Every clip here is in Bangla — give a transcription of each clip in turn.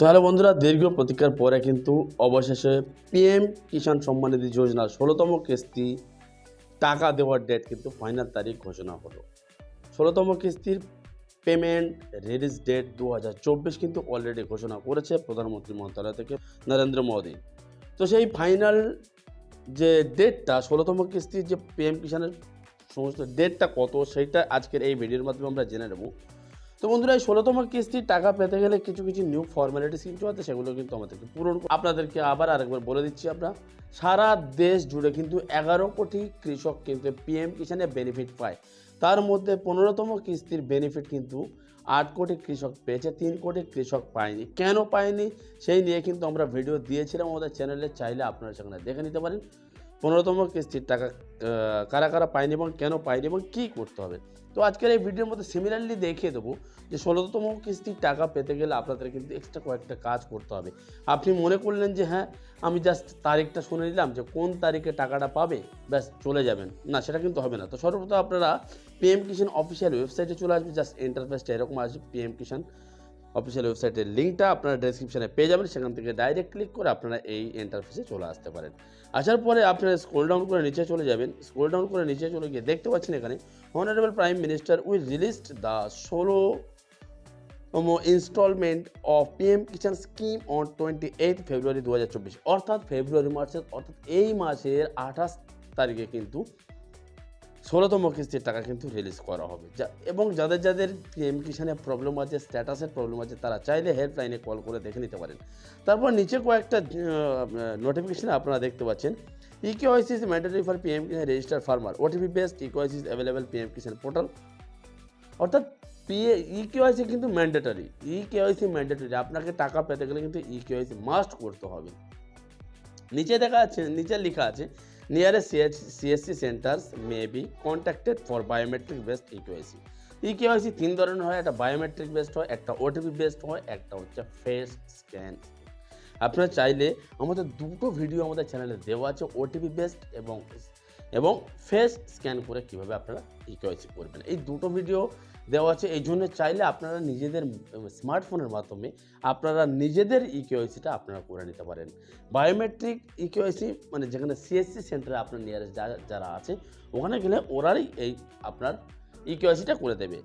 তাহলে বন্ধুরা, দীর্ঘ প্রতীক্ষার পরে কিন্তু অবশেষে পিএম কিষাণ সম্মান নিধি যোজনার ষোলোতম কিস্তি টাকা দেওয়ার ডেট কিন্তু ফাইনাল তারিখ ঘোষণা হলো। ষোলোতম কিস্তির পেমেন্ট রিলিজ ডেট দু হাজার চব্বিশ কিন্তু অলরেডি ঘোষণা করেছে প্রধানমন্ত্রী মন্ত্রণালয় থেকে নরেন্দ্র মোদী। তো সেই ফাইনাল যে ডেটটা ষোলোতম কিস্তির যে পিএম কিষাণের সমস্ত ডেটটা কত, সেইটা আজকের এই ভিডিওর মাধ্যমে আমরা জেনে নেব। তো বন্ধুরা, এই ষোলোতম কিস্তির টাকা পেতে গেলে কিছু কিছু নিউ ফর্মালিটিস কিছু আছে, সেগুলো কিন্তু আমাদেরকে পূরণ আপনাদেরকে আবার আরেকবার বলে দিচ্ছি আমরা, সারা দেশ জুড়ে কিন্তু এগারো কোটি কৃষক কিন্তু পিএম কিষানে বেনিফিট পায়। তার মধ্যে পনেরোতম কিস্তির বেনিফিট কিন্তু আট কোটি কৃষক পেয়েছে, তিন কোটি কৃষক পায়নি। কেন পায়নি? সেই নিয়ে কিন্তু আমরা ভিডিও দিয়েছিলাম আমাদের চ্যানেলে চাইলে আপনারা সেখানে দেখে নিতে পারেন। পনেরোতম কিস্তির টাকা কারা কারা পায়নি এবং কেন পায়নি এবং কী করতে হবে? তো আজকের এই ভিডিওর মধ্যে সিমিলারলি দেখিয়ে দেবো যে ষোলোতম কিস্তির টাকা পেতে গেলে আপনাদের কিন্তু এক্সট্রা কয়েকটা কাজ করতে হবে। আপনি মনে করলেন যে হ্যাঁ আমি জাস্ট তারিখটা শুনে নিলাম যে কোন তারিখে টাকাটা পাবে, ব্যাস চলে যাবেন। না, সেটা কিন্তু হবে না। তো সর্বপ্রথম আপনারা পিএম কিষাণ অফিসিয়াল ওয়েবসাইটে চলে আসবে জাস্ট ইন্টারফেসটা এরকম আসবে পিএম কিষাণ অফিসিয়াল ওয়েবসাইটের লিঙ্কটা আপনারা ডেসক্রিপশনে পেয়ে যাবেন, সেখান থেকে ডাইরেক্ট ক্লিক করে আপনারা এই ইন্টারফেসে চলে আসতে পারেন। আসার পরে আপনারা স্ক্রোল ডাউন করে নিচে চলে যাবেন। স্ক্রোল ডাউন করে নিচে চলে গিয়ে দেখতে পাচ্ছেন এখানে honourable prime minister we released the ষোলো instalment of PM Kisan scheme on twenty eight February দু হাজার চব্বিশ অর্থাৎ ফেব্রুয়ারি মাসের অর্থাৎ এই মাসের আঠাশ তারিখে কিন্তু ষোলোতম কিস্তির টাকা কিন্তু রিলিজ করা হবে। যা এবং যাদের যাদের পিএম কিষানে প্রবলেম আছে স্ট্যাটাসের প্রবলেম আছে, তারা চাইলে হেল্পলাইনে কল করে দেখে নিতে পারেন। তারপর নিচে কয়েকটা নোটিফিকেশান আপনারা দেখতে পাচ্ছেন। EKYC is mandatory for PM Kisan register farmer OTP based eKYC is available PM Kisan portal অর্থাৎ পিএ ইকেওয়াইসি কিন্তু ম্যান্ডেটরি ইকেওয়াইসি ম্যান্ডেটরি আপনাকে টাকা পেতে গেলে কিন্তু ইকেওয়াইসি মাস্ট করতে হবে। নিচে দেখা আছে নিচে লেখা আছে nearest CSC centres may be contacted for biometric based eKYC eKYC তিন ধরনের হয়, একটা বায়োমেট্রিক বেসড হয়, একটা ওটিপি বেসড হয়, একটা হচ্ছে ফেস স্ক্যান আপনারা চাইলে আমাদের দুটো ভিডিও আমাদের চ্যানেলে দেওয়া আছে ওটিপি বেসড এবং এবং ফেস স্ক্যান করে কীভাবে আপনারা ইকেওয়াইসি করবেন। এই দুটো ভিডিও দেওয়া আছে। এই জন্য চাইলে আপনারা নিজেদের স্মার্টফোনের মাধ্যমে আপনারা নিজেদের ইকেওয়াইসিটা আপনারা করে নিতে পারেন। বায়োমেট্রিক ইকেওয়াইসি মানে যেখানে সিএসসি সেন্টারে আপনার নিয়ারেস্ট যারা আছে, ওখানে গেলে ওরাই এই আপনার ইকেওয়াইসিটা করে দেবে।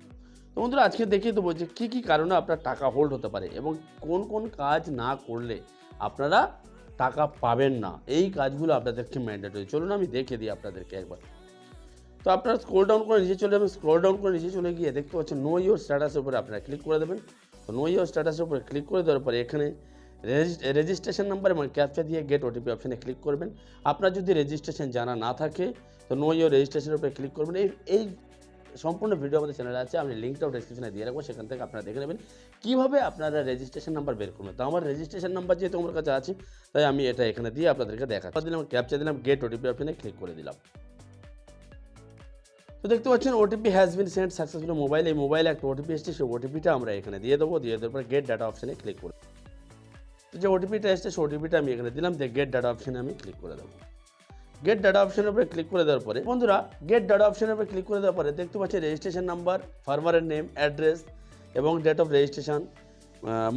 তো বন্ধুরা, আজকে দেখিয়ে দেবো যে কী কী কারণে আপনার টাকা হোল্ড হতে পারে এবং কোন কোন কাজ না করলে আপনারা টাকা পাবেন না। এই কাজগুলো আপনাদেরকে ম্যান্ডেটরি চলুন আমি দেখে দিই আপনাদেরকে একবার। তো আপনারা স্ক্রোল ডাউন করে নিচে চলে যাবেন স্ক্রোল ডাউন করে নিচে চলে গিয়ে দেখতে পাচ্ছেন নো ইয়োর স্ট্যাটাসের উপরে আপনারা ক্লিক করে দেবেন। তো নো ইয়োর স্ট্যাটাসের উপরে ক্লিক করে দেওয়ার পরে এখানে রেজিস্ট্রেশন নাম্বার এবং ক্যাপচা দিয়ে গেট ওটিপি অপশানে ক্লিক করবেন। আপনার যদি রেজিস্ট্রেশন জানা না থাকে, তো নো ইয়োর রেজিস্ট্রেশনের উপরে ক্লিক করবেন। এই এই সম্পূর্ণ ভিডিও আমাদের চ্যানেলে আছে, আমি লিঙ্কটাও ডিসক্রিপশনে দিয়ে রাখব, সেখান থেকে আপনারা দেখে নেবেন কীভাবে আপনারা রেজিস্ট্রেশন নাম্বার বের করবেন। তো আমার রেজিস্ট্রেশন নাম্বার যেহেতু আমার কাছে আছে, তাই আমি এটা এখানে দিয়ে আপনাদেরকে দেখা দিলাম ক্যাপচা দিলাম গেট ওটিপি অপশানে ক্লিক করে দিলাম। তো দেখতে পাচ্ছেন OTP has been send successful mobile এই মোবাইলে একটা ওটিপি এসছে, সেই ওটিপিটা আমরা এখানে দিয়ে দেবো, দিয়ে দেওয়ার পরে গেট ডাটা অপশানে ক্লিক করে তো যে ওটিপিটা এসছে, সেই ওটিপিটা আমি এখানে দিলাম, দিয়ে গেট ডাটা অপশানে আমি ক্লিক করে দেবো। গেট ডাটা অপশনের উপরে ক্লিক করে দেওয়ার পরে, বন্ধুরা গেট ডাটা অপশনের উপরে ক্লিক করে দেওয়ার পরে দেখতে পাচ্ছেন রেজিস্ট্রেশন নাম্বার ফার্মারের নেম অ্যাড্রেস এবং date of registration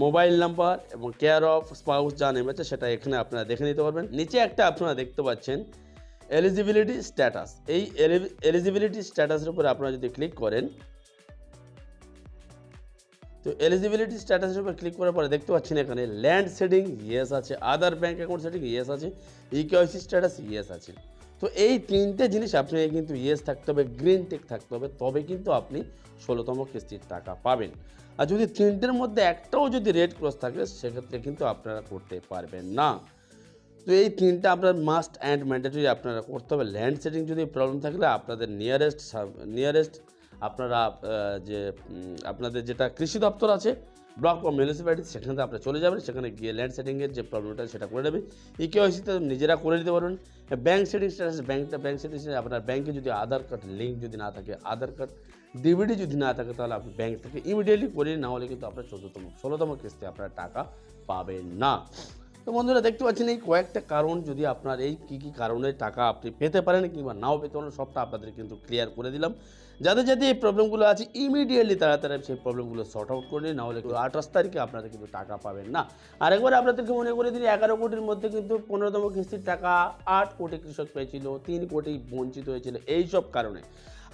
mobile number এবং কেয়ার অফ স্পাউস যা নেম আছে, সেটা এখানে আপনারা দেখে নিতে পারবেন। নিচে একটা আপনারা দেখতে পাচ্ছেন এলিজিবিলিটি স্ট্যাটাস এই এলিজিবিলিটি স্ট্যাটাসের উপরে আপনারা যদি ক্লিক করেন, তো এলিজিবিলিটি স্ট্যাটাসের উপর ক্লিক করার পরে দেখতে পাচ্ছেন এখানে ল্যান্ড সেটিং ইয়েস আছে। Other bank account setting yes আছে। ইকেওয়াইসি স্ট্যাটাস ইয়েস আছে। তো এই তিনটে জিনিস আপনাকে কিন্তু ইয়েস থাকতে হবে গ্রিন টেক থাকতে হবে, তবে কিন্তু আপনি ষোলোতম কিস্তির টাকা পাবেন। আর যদি তিনটের মধ্যে একটাও যদি রেড ক্রস থাকে, সেক্ষেত্রে কিন্তু আপনারা করতে পারবেন না। তো এই তিনটা আপনার মাস্ট অ্যান্ড ম্যান্ডেটরি আপনারা করতে হবে। ল্যান্ড সেটিং যদি প্রবলেম থাকলে আপনাদের নিয়ারেস্ট নিয়ারেস্ট আপনারা যে আপনাদের যেটা কৃষি দপ্তর আছে ব্লক বা মিউনিসিপ্যালিটি সেখানে আপনারা চলে যাবেন। সেখানে গিয়ে ল্যান্ড সেটিংয়ের যে প্রবলেমটা সেটা করে নেবেন। ই ইকেওয়াইসিতে নিজেরা করে নিতে পারবেন। ব্যাঙ্ক সেটিং স্ট্যাটাস ব্যাঙ্কটা ব্যাঙ্ক সেটিং আপনার ব্যাঙ্কে যদি আধার কার্ড লিঙ্ক যদি না থাকে আধার কার্ড ডিবিডি যদি না থাকে, তাহলে আপনি ব্যাঙ্ক থেকে ইমিডিয়েটলি করে না হলে কিন্তু আপনার চোদ্দতম, ষোলোতম কিস্তি আপনার টাকা পাবেন না। তো বন্ধুরা দেখতে পাচ্ছেন এই কয়েকটা কারণ যদি আপনার এই কী কী কারণে টাকা আপনি পেতে পারেন কিংবা নাও পেতে পারেন সবটা আপনাদের কিন্তু ক্লিয়ার করে দিলাম। যাদের যাদের এই প্রবলেমগুলো আছে ইমিডিয়েটলি তারা সেই প্রবলেমগুলো সর্ট আউট করে নিন, না হলে কিন্তু আঠাশ তারিখে আপনারা কিন্তু টাকা পাবেন না। আর একবার আপনাদেরকে মনে করে দিন এগারো কোটির মধ্যে কিন্তু পনেরোতম কিস্তির টাকা আট কোটি কৃষক পেয়েছিল তিন কোটি বঞ্চিত হয়েছিল এইসব কারণে।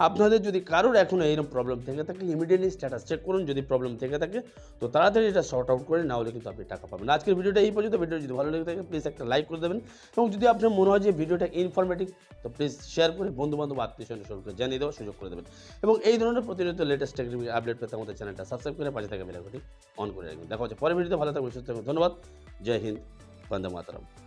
আপনাদের যদি কারোর এখনও এইরকম প্রবলেম থেকে থাকে ইমিডিয়েটলি স্ট্যাটাস চেক করুন, যদি প্রবলেম থেকে থাকে, তো তাড়াতাড়ি এটা শর্ট আউট করে না হলে কিন্তু আপনি টাকা পাবেন আজকের ভিডিওটা এই পর্যন্ত। ভিডিও যদি ভালো লেগে থাকে প্লিজ একটা লাইক করে দেবেন। এবং যদি আপনার মনে হয় যে ভিডিওটা ইনফরমেটিভ তো প্লিজ শেয়ার করে বন্ধু বান্ধব আত্মীয় স্বজন সবকে জানিয়ে দেওয়ার সুযোগ করে দেবেন। এবং এই ধরনের প্রতিনিয়ত লেটেস্ট টেকনিক আপডেট পেতে আমাদের চ্যানেলটা সাবস্ক্রাইব করে পাশে থাকা বেলাঘটি অন করে রাখবেন। দেখা হচ্ছে পরের ভিডিওতে ভালো থাকবেন, সুস্থ থাকবেন। ধন্যবাদ। জয় হিন্দ। বন্দে মাতারাম।